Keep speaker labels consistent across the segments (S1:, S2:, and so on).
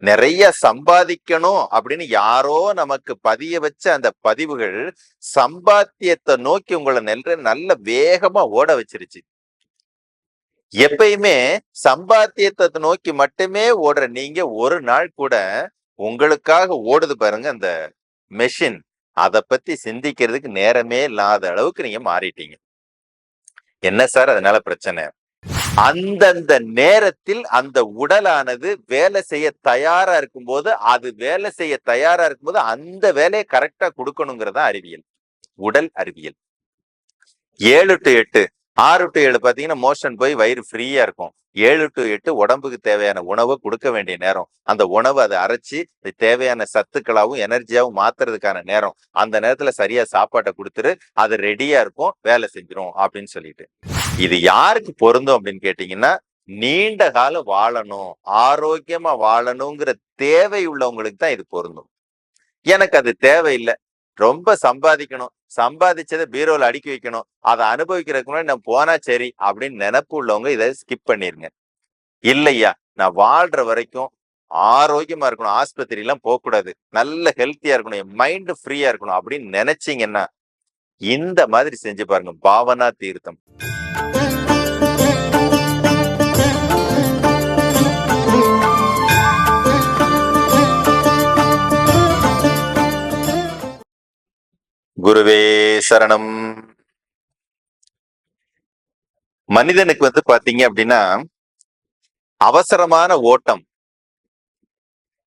S1: நிறைய சம்பாதிக்கணும் அப்படின்னு யாரோ நமக்கு பதிய வச்ச அந்த பதிவுகள் சம்பாத்தியத்தை நோக்கி உங்களை நெல்ற நல்ல வேகமா ஓட வச்சிருச்சு. எப்பயுமே சம்பாத்தியத்தை நோக்கி மட்டுமே ஓடுற நீங்க ஒரு நாள் கூட உங்களுக்காக ஓடுது பாருங்க அந்த மெஷின் அதை பத்தி சிந்திக்கிறதுக்கு நேரமே இல்லாத அளவுக்கு நீங்க மாறிட்டீங்க. என்ன சார்? அதனால பிரச்சனை. அந்தந்த நேரத்தில் அந்த உடலானது வேலை செய்ய தயாரா இருக்கும்போது அது வேலை செய்ய தயாரா இருக்கும்போது அந்த வேலையை கரெக்டா கொடுக்கணுங்கிறதா அறிவியல். உடல் அறிவியல். ஏழு டு எட்டு ஆறு டு ஏழு பாத்தீங்கன்னா மோஷன் போய் வயிறு ஃப்ரீயா இருக்கும். ஏழு டு எட்டு உடம்புக்கு தேவையான உணவை கொடுக்க வேண்டிய நேரம். அந்த உணவை அதை அரைச்சி தேவையான சத்துக்களாவும் எனர்ஜியாவும் மாத்துறதுக்கான நேரம். அந்த நேரத்துல சரியா சாப்பாட்டை கொடுத்துரு அது ரெடியா இருக்கும் வேலை செஞ்சிரும் அப்படின்னு சொல்லிட்டு. இது யாருக்கு பொருந்தும் அப்படின்னு கேட்டீங்கன்னா நீண்ட காலம் வாழணும் ஆரோக்கியமா வாழணுங்கிற தேவை உள்ளவங்களுக்கு தான் இது பொருந்தும். எனக்கு அது தேவையில்லை. ரொம்ப சம்பாதிக்கணும். சம்பாதிச்சதை பீரோல அடுக்கி வைக்கணும். அதை அனுபவிக்கிறதுக்கு முன்னாடி நான் போனா சரி அப்படின்னு நினப்பு உள்ளவங்க இதை ஸ்கிப் பண்ணிருங்க. இல்லையா? நான் வாழ்ற வரைக்கும் ஆரோக்கியமா இருக்கணும். ஆஸ்பத்திரி எல்லாம் போக கூடாது நல்ல ஹெல்த்தியா இருக்கணும். என் மைண்ட் ஃப்ரீயா இருக்கணும் அப்படின்னு நினைச்சீங்கன்னா இந்த மாதிரி செஞ்சு பாருங்க. பாவனா தீர்த்தம். குருவே சரணம். மனிதனுக்கு வந்து பாத்தீங்க அப்படின்னா அவசரமான ஓட்டம்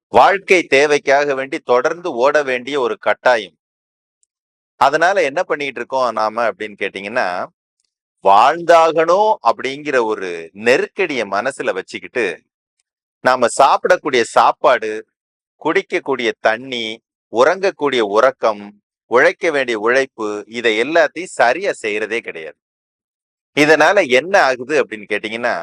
S1: வாழ்க்கை தேவைக்காக வேண்டி தொடர்ந்து ஓட வேண்டிய ஒரு கட்டாயம். அதனால என்ன பண்ணிட்டு இருக்கோம் நாம அப்படின்னு கேட்டீங்கன்னா வாழ்ந்தாகணும் அப்படிங்கிற ஒரு நெருக்கடிய மனசுல வச்சுக்கிட்டு நாம சாப்பிடக்கூடிய சாப்பாடு குடிக்கக்கூடிய தண்ணி உறங்கக்கூடிய உறக்கம் உழைக்க வேண்டிய உழைப்பு இதை எல்லாத்தையும் சரியா செய்யறதே கிடையாது. இதனால என்ன ஆகுது அப்படின்னு கேட்டீங்கன்னா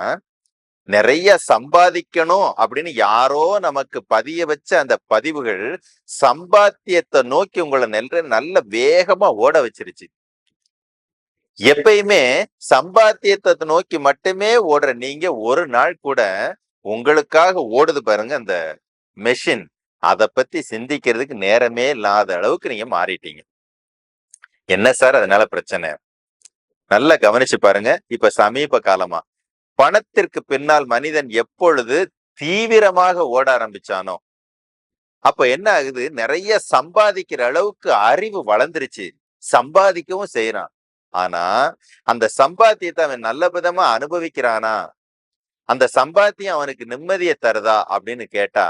S1: நிறைய சம்பாதிக்கணும் அப்படின்னு யாரோ நமக்கு பதிய வச்ச அந்த பதிவுகள் சம்பாத்தியத்தை நோக்கி உங்களை நெல்ற நல்ல வேகமா ஓட வச்சிருச்சு. எப்பயுமே சம்பாத்தியத்தை நோக்கி மட்டுமே ஓடுற நீங்க ஒரு நாள் கூட உங்களுக்காக ஓடுது பாருங்க அந்த மெஷின் அதை பத்தி சிந்திக்கிறதுக்கு நேரமே இல்லாத அளவுக்கு நீங்க மாறிட்டீங்க. என்ன சார் அதனால பிரச்சனை? நல்லா கவனிச்சு பாருங்க. இப்ப சமீப காலமா. பணத்திற்கு பின்னால் மனிதன் எப்பொழுது தீவிரமாக ஓட ஆரம்பிச்சானோ அப்ப என்ன ஆகுது? நிறைய சம்பாதிக்கிற அளவுக்கு அறிவு வளர்ந்துருச்சு. சம்பாதிக்கவும் செய்யறான் ஆனா அந்த சம்பாத்தியத்தை அவன் நல்ல விதமா அனுபவிக்கிறானா? அந்த சம்பாத்தியம் அவனுக்கு நிம்மதியை தருதா? அப்படின்னு கேட்டா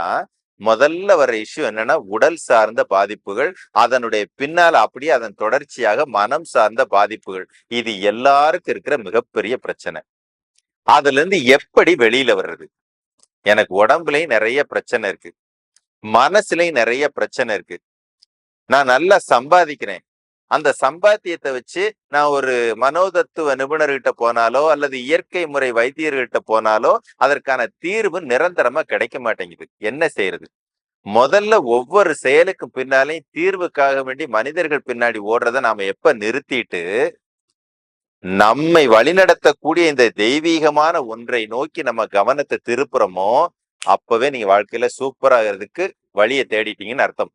S1: முதல்ல வர இஷ்யூ என்னன்னா உடல் சார்ந்த பாதிப்புகள் அதனுடைய பின்னால் அப்படியே அதன் தொடர்ச்சியாக மனம் சார்ந்த பாதிப்புகள். இது எல்லாருக்கும் இருக்கிற மிகப்பெரிய பிரச்சனை. அதுல இருந்து எப்படி வெளியில வர்றது? எனக்கு உடம்புலயும் நிறைய பிரச்சனை இருக்கு. மனசுலயும் நிறைய பிரச்சனை இருக்கு. நான் நல்லா சம்பாதிக்கிறேன். அந்த சம்பாத்தியத்தை வச்சு நான் ஒரு மனோதத்துவ நிபுணர்கிட்ட போனாலோ அல்லது இயற்கை முறை வைத்தியர்கிட்ட போனாலோ அதற்கான தீர்வு நிரந்தரமா கிடைக்க மாட்டேங்குது. என்ன செய்யறது முதல்ல ஒவ்வொரு செயலுக்கும் பின்னாலையும் தீர்வுக்காக வேண்டி மனிதர்கள் பின்னாடி ஓடுறத நாம எப்ப நிறுத்திட்டு நம்மை வழிநடத்தக்கூடிய இந்த தெய்வீகமான ஒன்றை நோக்கி நம்ம கவனத்தை திருப்புறோமோ அப்பவே நீங்க வாழ்க்கையில சூப்பராகிறதுக்கு வழியை தேடிட்டீங்கன்னு அர்த்தம்.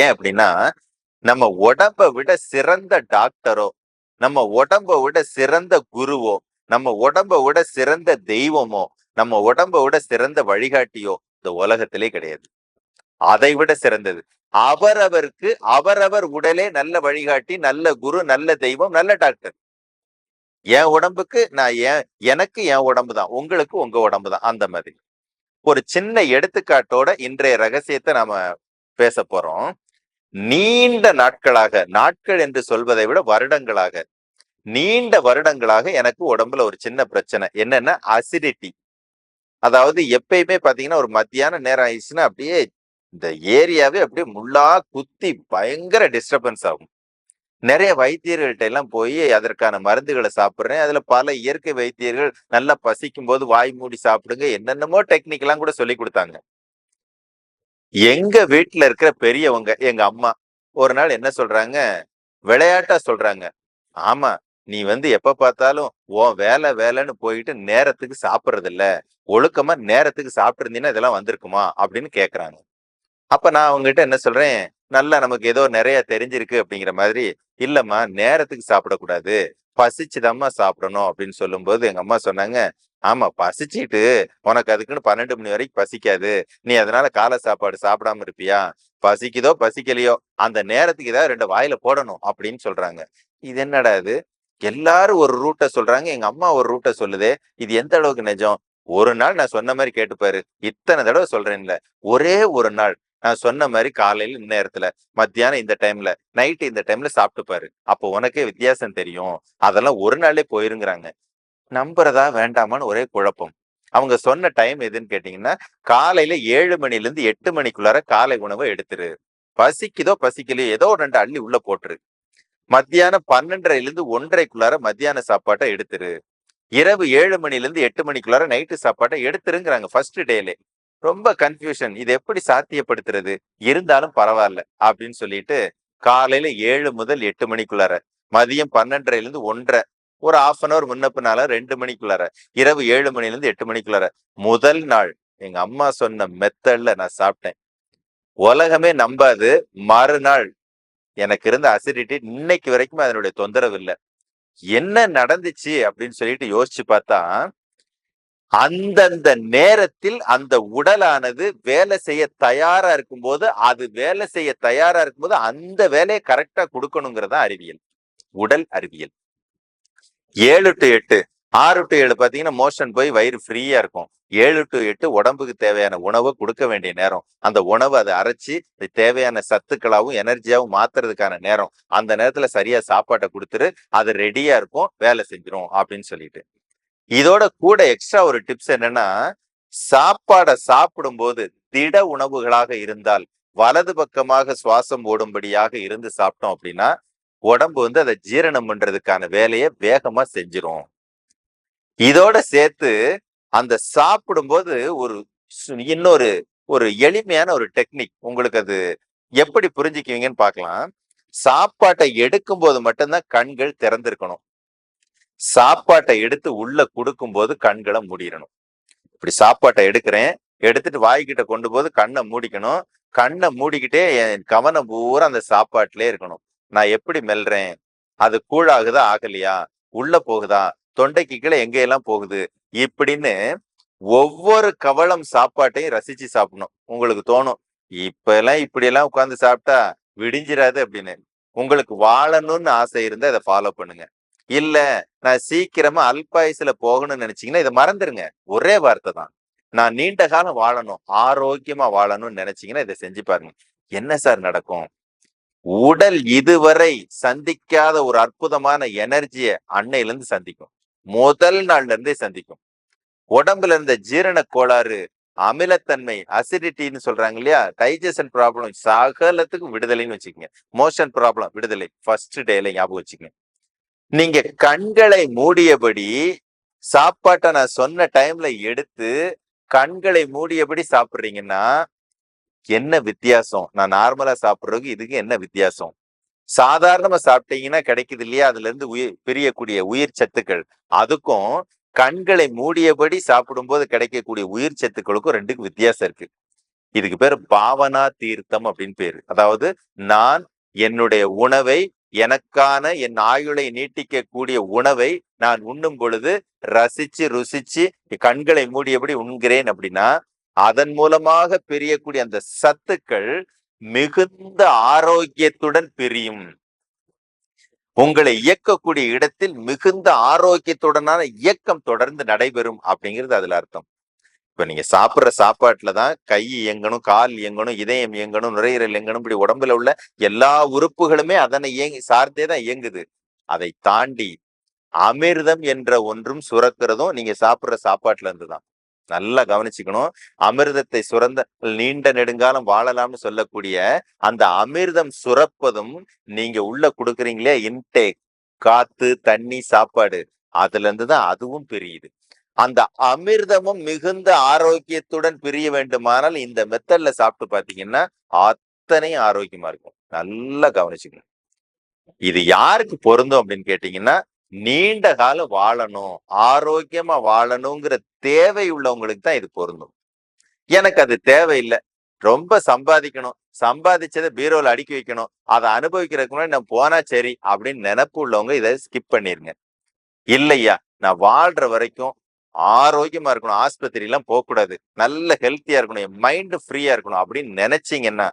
S1: ஏன் அப்படின்னா நம்ம உடம்ப விட சிறந்த டாக்டரோ நம்ம உடம்ப விட சிறந்த குருவோ நம்ம உடம்ப விட சிறந்த தெய்வமோ நம்ம உடம்ப விட சிறந்த வழிகாட்டியோ இந்த உலகத்திலே கிடையாது. அதை விட சிறந்தது. அவரவருக்கு அவரவர் உடலே நல்ல வழிகாட்டி நல்ல குரு நல்ல தெய்வம் நல்ல டாக்டர். என் உடம்புக்கு நான் ஏன் எனக்கு என் உடம்பு தான் உங்களுக்கு உங்க உடம்பு தான் அந்த மாதிரி. ஒரு சின்ன எடுத்துக்காட்டோட இன்றைய ரகசியத்தை நாம பேச போறோம். நீண்ட நாட்களாக நாட்கள் என்று சொல்வதை விட வருடங்களாக நீண்ட வருடங்களாக எனக்கு உடம்புல ஒரு சின்ன பிரச்சனை. என்னன்னா அசிடிட்டி அதாவது எப்பயுமே பாத்தீங்கன்னா ஒரு மத்தியான நேரம் ஆயிடுச்சுன்னா அப்படியே இந்த ஏரியாவே அப்படியே முள்ளா குத்தி பயங்கர டிஸ்டர்பன்ஸ் ஆகும். நிறைய வைத்தியர்கள்ட்ட எல்லாம் போய் அதற்கான மருந்துகளை சாப்பிடுறேன். அதுல பல இயற்கை வைத்தியர்கள் நல்லா பசிக்கும் போது வாய் மூடி சாப்பிடுங்க. என்னென்னமோ டெக்னிக் எல்லாம் கூட சொல்லி கொடுத்தாங்க. எங்க வீட்டுல இருக்கிற பெரியவங்க எங்க அம்மா ஒரு நாள் என்ன சொல்றாங்க? விளையாட்டா சொல்றாங்க. ஆமா நீ வந்து எப்ப பார்த்தாலும் ஓ வேலை வேலைன்னு போயிட்டு நேரத்துக்கு சாப்பிடுறது இல்ல ஒழுக்கமா நேரத்துக்கு சாப்பிட்டு இதெல்லாம் வந்திருக்குமா? அப்படின்னு கேக்குறாங்க. அப்ப நான் அவங்ககிட்ட என்ன சொல்றேன்? நல்லா நமக்கு ஏதோ நிறைய தெரிஞ்சிருக்கு அப்படிங்கிற மாதிரி இல்லம்மா நேரத்துக்கு சாப்பிடக்கூடாது. பசிச்சுதாம்மா சாப்பிடணும் அப்படின்னு சொல்லும்போது எங்க அம்மா சொன்னாங்க ஆமா பசிச்சுட்டு உனக்கு அதுக்குன்னு பன்னெண்டு மணி வரைக்கும் பசிக்காது. நீ அதனால காலை சாப்பாடு சாப்பிடாம இருப்பியா? பசிக்குதோ பசிக்கலையோ? அந்த நேரத்துக்கு ஏதாவது ரெண்டு வாயில போடணும் அப்படின்னு சொல்றாங்க. இது என்னடா இது? எல்லாரும் ஒரு ரூட்டை சொல்றாங்க எங்க அம்மா ஒரு ரூட்டை சொல்லுதே. இது எந்த அளவுக்கு நிஜம்? ஒரு நாள் நான் சொன்ன மாதிரி கேட்டுப்பாரு. இத்தனை தடவை சொல்றேன்ல. ஒரே ஒரு நாள். நான் சொன்ன மாதிரி காலையில இந்த நேரத்துல மத்தியானம் இந்த டைம்ல நைட்டு இந்த டைம்ல சாப்பிட்டு பாரு. அப்போ உனக்கே வித்தியாசம் தெரியும். அதெல்லாம் ஒரு நாளே போயிருங்கிறாங்க. நம்புறதா வேண்டாமான்னு ஒரே குழப்பம். அவங்க சொன்ன டைம் எதுன்னு கேட்டீங்கன்னா காலையில ஏழு மணில இருந்து எட்டு மணிக்குள்ளார காலை உணவை எடுத்துரு. பசிக்குதோ பசிக்கலையோ ஏதோ ரெண்டு அள்ளி உள்ள போட்டுரு. மத்தியானம் பன்னெண்டரைல இருந்து ஒன்றரைக்குள்ளார மத்தியான சாப்பாட்டை எடுத்துரு. இரவு ஏழு மணில இருந்து எட்டு மணிக்குள்ளார நைட்டு சாப்பாட்டை எடுத்துருங்கிறாங்க ஃபர்ஸ்ட் டேலே ரொம்ப கன்ஃபியூஷன் இது எப்படி சாத்தியப்படுத்துறது? இருந்தாலும் பரவாயில்ல அப்படின்னு சொல்லிட்டு காலையில ஏழு முதல் எட்டு மணிக்குள்ளார மதியம் பன்னெண்டரைல இருந்து ஒன்றரை ஒரு ஆஃப் அன் அவர் முன்னப்பினால ரெண்டு மணிக்குள்ளார இரவு ஏழு மணில இருந்து எட்டு மணிக்குள்ளார. முதல் நாள் எங்க அம்மா சொன்ன மெத்தட்ல நான் சாப்பிட்டேன். உலகமே நம்பாது. மறுநாள் எனக்கு இருந்த அசிடிட்டி இன்னைக்கு வரைக்கும் அதனுடைய தொந்தரவு இல்லை. என்ன நடந்துச்சு அப்படின்னு சொல்லிட்டு யோசிச்சு பார்த்தா அந்தந்த நேரத்தில் அந்த உடலானது வேலை செய்ய தயாரா இருக்கும்போது அது வேலை செய்ய தயாரா இருக்கும்போது அந்த வேலையை கரெக்டா கொடுக்கணுங்கிறதா அறிவியல். உடல் அறிவியல். ஏழு டு எட்டு ஆறு டு ஏழு பாத்தீங்கன்னா மோஷன் போய் வயிறு ஃப்ரீயா இருக்கும். ஏழு டு எட்டு உடம்புக்கு தேவையான உணவை கொடுக்க வேண்டிய நேரம். அந்த உணவை அதை அரைச்சி தேவையான சத்துக்களாவும் எனர்ஜியாவும் மாத்துறதுக்கான நேரம். அந்த நேரத்துல சரியா சாப்பாட்டை கொடுத்துரு அது ரெடியா இருக்கும் வேலை செஞ்சிரும் அப்படின்னு சொல்லிட்டு. இதோட கூட எக்ஸ்ட்ரா ஒரு டிப்ஸ் என்னன்னா சாப்பாடை சாப்பிடும்போது திட உணவுகளாக இருந்தால் வலது பக்கமாக சுவாசம் ஓடும்படியாக இருந்து சாப்பிட்டோம் அப்படின்னா உடம்பு வந்து அதை ஜீரணம் பண்றதுக்கான வேலையை வேகமா செஞ்சிரும். இதோட சேர்த்து அந்த சாப்பிடும்போது ஒரு இன்னொரு ஒரு எளிமையான ஒரு டெக்னிக் உங்களுக்கு அது எப்படி புரிஞ்சுக்குவீங்கன்னு பார்க்கலாம். சாப்பாட்டை எடுக்கும் போது மட்டும்தான் கண்கள் திறந்திருக்கணும். சாப்பாட்டை எடுத்து உள்ள கொடுக்கும்போது கண்களை மூடிடணும். இப்படி சாப்பாட்டை எடுக்கிறேன் எடுத்துட்டு வாய்க்கிட்ட கொண்டு போது கண்ணை மூடிக்கணும். கண்ணை மூடிக்கிட்டே என் கவனம் பூரா அந்த சாப்பாட்டிலே இருக்கணும். நான் எப்படி மெல்றேன்? அது கூழாகுதா ஆகலையா? உள்ள போகுதா? தொண்டைக்கு கீழே எங்கெல்லாம் போகுது? இப்படின்னு ஒவ்வொரு கவளம் சாப்பாட்டையும் ரசிச்சு சாப்பிடணும். உங்களுக்கு தோணும் இப்ப எல்லாம் இப்படி எல்லாம் உட்கார்ந்து சாப்பிட்டா விடிஞ்சிடாது அப்படின்னு. உங்களுக்கு வாழணும்னு ஆசை இருந்தா அதை ஃபாலோ பண்ணுங்க. இல்ல நான் சீக்கிரமா அல்பாயுசுல போகணும்னு நினைச்சீங்கன்னா இதை மறந்துருங்க. ஒரே வார்த்தை தான். நான் நீண்ட காலம் வாழணும் ஆரோக்கியமா வாழணும்னு நினைச்சீங்கன்னா இதை செஞ்சு பாருங்க. என்ன சார் நடக்கும்? உடல் இதுவரை சந்திக்காத ஒரு அற்புதமான எனர்ஜியை அன்னையில இருந்து சந்திக்கும். முதல் நாள்ல இருந்தே சந்திக்கும். உடம்புல இருந்த ஜீரண கோளாறு அமிலத்தன்மை அசிடிட்டின்னு சொல்றாங்க இல்லையா? டைஜஷன் ப்ராப்ளம் சகலத்துக்கும் விடுதலைன்னு வச்சுக்கோங்க. மோஷன் ப்ராப்ளம் விடுதலை. ஃபர்ஸ்ட் டேல ஞாபகம் வச்சுக்கோங்க. நீங்க கண்களை மூடியபடி சாப்பாட்டை நான் சொன்ன டைம்ல எடுத்து கண்களை மூடியபடி சாப்பிடுறீங்கன்னா என்ன வித்தியாசம்? நான் நார்மலா சாப்பிடுறதுக்கு இதுக்கு என்ன வித்தியாசம்? சாதாரணமா சாப்பிட்டீங்கன்னா கிடைக்குது இல்லையா? அதுல இருந்து உயிர் பிரியக்கூடிய உயிர் சத்துக்கள். அதுக்கும் கண்களை மூடியபடி சாப்பிடும்போது கிடைக்கக்கூடிய உயிர் சத்துக்களுக்கும் ரெண்டுக்கும் வித்தியாசம் இருக்கு. இதுக்கு பேர் பாவனா தீர்த்தம் அப்படின்னு பேரு. அதாவது நான் என்னுடைய உணவை எனக்கான என் ஆயுளை நீட்டிக்கக்கூடிய உணவை நான் உண்ணும் பொழுது ரசிச்சு ருசிச்சு கண்களை மூடியபடி உண்கிறேன் அப்படின்னா அதன் மூலமாக பிரியக்கூடிய அந்த சத்துக்கள் மிகுந்த ஆரோக்கியத்துடன் பிரியும். உங்களை இயக்கக்கூடிய இடத்தில் மிகுந்த ஆரோக்கியத்துடனான இயக்கம் தொடர்ந்து நடைபெறும் அப்படிங்கிறது அதுல அர்த்தம். இப்ப நீங்க சாப்பிடுற சாப்பாட்டுல தான் கை இயங்கணும் கால் இயங்கணும் இதயம் இயங்கணும் நுரையீரல் இயங்கணும் இப்படி உடம்புல உள்ள எல்லா உறுப்புகளுமே அதனை இயங்கி சார்ந்தே தான் இயங்குது. அதை தாண்டி அமிர்தம் என்ற ஒன்றும் சுரக்கிறதும் நீங்க சாப்பிடுற சாப்பாட்டுல இருந்து தான். நல்லா கவனிச்சுக்கணும். அமிர்தத்தை சுரந்த நீண்ட நெடுங்காலம் வாழலாம்னு சொல்லக்கூடிய அந்த அமிர்தம் சுரப்பதும் நீங்க உள்ள கொடுக்குறீங்களே இன்டேக் காத்து தண்ணி சாப்பாடு. அதுல இருந்து தான் அதுவும் பிரியுது. அந்த அமிர்தமும் மிகுந்த ஆரோக்கியத்துடன் பிரிய வேண்டுமானால் இந்த மெத்தட்ல சாப்பிட்டு பாத்தீங்கன்னா அத்தனையும் ஆரோக்கியமா இருக்கும். நல்லா கவனிச்சுக்கணும். இது யாருக்கு பொருந்தும் அப்படின்னு கேட்டீங்கன்னா நீண்ட காலம் வாழணும் ஆரோக்கியமா வாழணுங்கிற தேவை உள்ளவங்களுக்கு தான் இது பொருந்தும். எனக்கு அது தேவையில்லை. ரொம்ப சம்பாதிக்கணும். சம்பாதிச்சதை பீரோல அடுக்கி வைக்கணும். அதை அனுபவிக்கிறதுக்கு முன்னாடி நான் போனா சரி அப்படின்னு நினப்பு உள்ளவங்க இதை ஸ்கிப் பண்ணிருங்க. இல்லையா? நான் வாழ்ற வரைக்கும் ஆரோக்கியமா இருக்கணும். ஆஸ்பத்திரி எல்லாம் போகக்கூடாது நல்ல ஹெல்த்தியா இருக்கணும். என் மைண்டு ஃப்ரீயா இருக்கணும் அப்படின்னு நினைச்சீங்கன்னா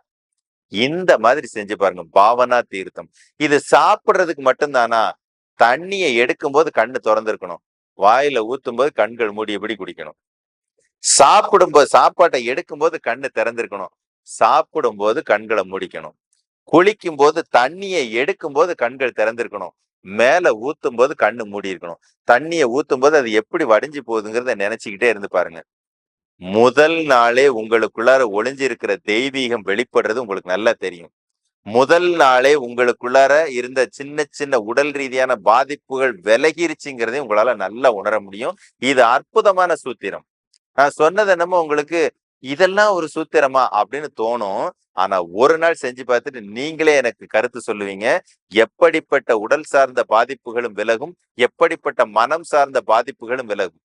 S1: இந்த மாதிரி செஞ்சு பாருங்க. பாவனா தீர்த்தம். இது சாப்பிடுறதுக்கு மட்டும்தானா? தண்ணியை எடுக்கும்போது கண்ணு திறந்திருக்கணும். வாயில ஊத்தும் போது கண்கள் மூடியபடி குடிக்கணும். சாப்பிடும்போது சாப்பாட்டை எடுக்கும்போது கண்ணு திறந்திருக்கணும். சாப்பிடும்போது கண்களை முடிக்கணும். குளிக்கும் போது தண்ணியை எடுக்கும் போது கண்கள் திறந்திருக்கணும். மேல ஊத்தும் போது கண்ணு மூடி இருக்கணும். தண்ணியை ஊத்தும் போது அது எப்படி வடிஞ்சு போகுதுங்கிறத நினைச்சுக்கிட்டே இருந்து பாருங்க. முதல் நாளே உங்களுக்குள்ளார ஒளிஞ்சிருக்கிற தெய்வீகம் வெளிப்படுறது உங்களுக்கு நல்லா தெரியும். முதல் நாளே உங்களுக்குள்ளார இருந்த சின்ன சின்ன உடல் ரீதியான பாதிப்புகள் விலகிருச்சுங்கிறதையும் உங்களால நல்லா உணர முடியும். இது அற்புதமான சூத்திரம். நான் சொன்னது என்னமோ உங்களுக்கு இதெல்லாம் ஒரு சூத்திரமா அப்படின்னு தோணும். ஆனா ஒரு நாள் செஞ்சு பார்த்துட்டு நீங்களே எனக்கு கருத்து சொல்லுவீங்க. எப்படிப்பட்ட உடல் சார்ந்த பாதிப்புகளும் விலகும். எப்படிப்பட்ட மனம் சார்ந்த பாதிப்புகளும் விலகும்.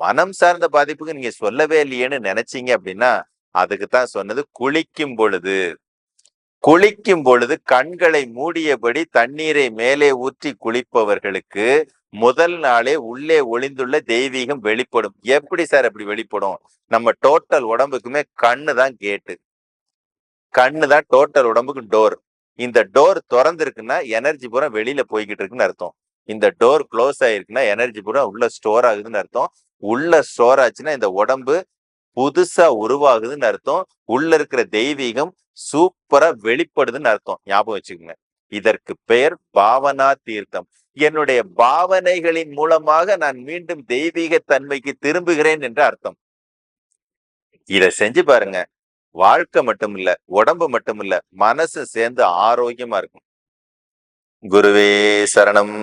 S1: மனம் சார்ந்த பாதிப்புக்கு நீங்க சொல்லவே இல்லையேன்னு நினைச்சீங்க அப்படின்னா அதுக்கு தான் சொன்னது குளிக்கும் பொழுது. குளிக்கும் பொழுது கண்களை மூடியபடி தண்ணீரை மேலே ஊற்றி குளிப்பவர்களுக்கு முதல் நாளே உள்ளே ஒளிந்துள்ள தெய்வீகம் வெளிப்படும். எப்படி சார் அப்படி வெளிப்படும்? நம்ம டோட்டல் உடம்புக்குமே கண்ணு தான் கேட்டு. கண்ணு தான் டோட்டல் உடம்புக்கு டோர் இந்த டோர் திறந்துருக்குன்னா எனர்ஜி பூரா வெளியில போய்கிட்டு இருக்குன்னு அர்த்தம். இந்த டோர் க்ளோஸ் ஆயிருக்குன்னா எனர்ஜி பூரா உள்ள ஸ்டோர் ஆகுதுன்னு அர்த்தம். உள்ள ஸ்டோர் ஆச்சுன்னா இந்த உடம்பு புதுசா உருவாகுதுன்னு அர்த்தம். உள்ள இருக்கிற தெய்வீகம் சூப்பரா வெளிப்படுதுன்னு அர்த்தம். ஞாபகம் வச்சுக்கோங்க. இதற்கு பெயர் பாவனா தீர்த்தம். என்னுடைய பாவனைகளின் மூலமாக நான் மீண்டும் தெய்வீக தன்மைக்கு திரும்புகிறேன் என்று அர்த்தம். இத செஞ்சு பாருங்க. வாழ்க்கை மட்டும் இல்ல உடம்பு மட்டும் இல்ல மனசு சேர்ந்து ஆரோக்கியமா இருக்கும். குருவே சரணம்.